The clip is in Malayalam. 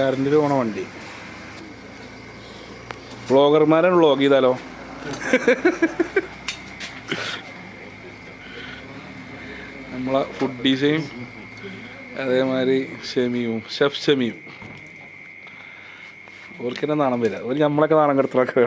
കറണ്ടിൽ പോണ വണ്ടി. വ്ളോഗർമാരെ വ്ളോഗ് ചെയ്താലോ? നമ്മളെ ഫുഡ് ഫുഡീസയും അതേമാതിരി ഷെമിയും ഷെഫ് ഷെമിയും ഓർക്കെന്നെ നാണം വരിക. ഒരു നമ്മളൊക്കെ നാണം കെടുത്തലൊക്കെ